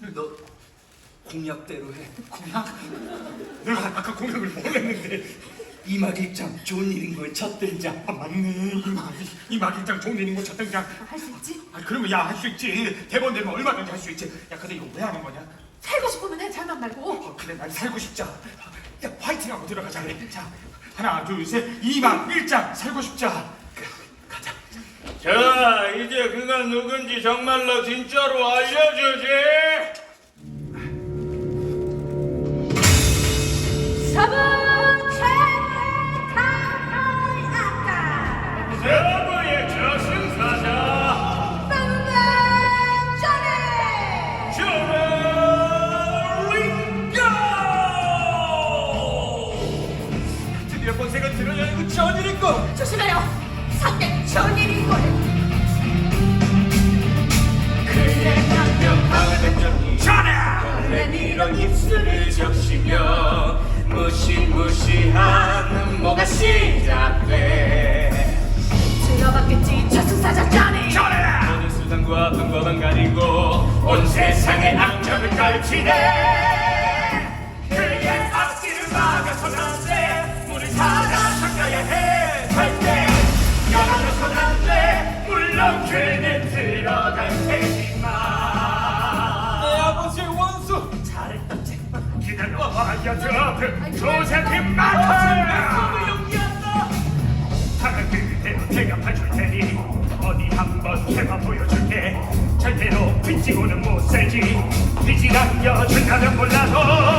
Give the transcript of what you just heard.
너 공약대로 해. 공약? 내가 아까 공약을 뭘 했는데. 이막일장 좋은 일인 걸첫 등장. 아 맞네. 이막 이막 일장 좋은 일인 거첫 등장 할 수 있지? 아 그러면 야 할 수 있지. 대본 되면 얼마든지 할 수 있지? 야 근데 이거 왜 하는 거냐? 살고 싶으면 해 잘만 말고. 어, 그래 난 살고 싶자. 야 화이팅하고 들어가자. 그래. 자 하나 둘셋. 이막 일장 살고 싶자. 그래, 가자. 자, 이제 그가 누군지 정말로 진짜로 알려주지. 본색을 드러내는 그 전일인 거 조심해요. 상대 전 뭐가 시작돼? 들어봤겠지 저승사자전에 모든 수단과 방법은 가리고 온 세상에 악점을 걸치네. 그의 앞길을 막아선 안돼. 물을 타다 창가에 해탈때 열어줘선 안돼. 물론 그는 들어갈 테지만. 내 아버지의 원수! 잘했다 기다려봐야 돼 조세피 마카 어디 한번 해봐 보여줄게 절대로 빚지고는 못 살지 빚이 남겨준다면 몰라도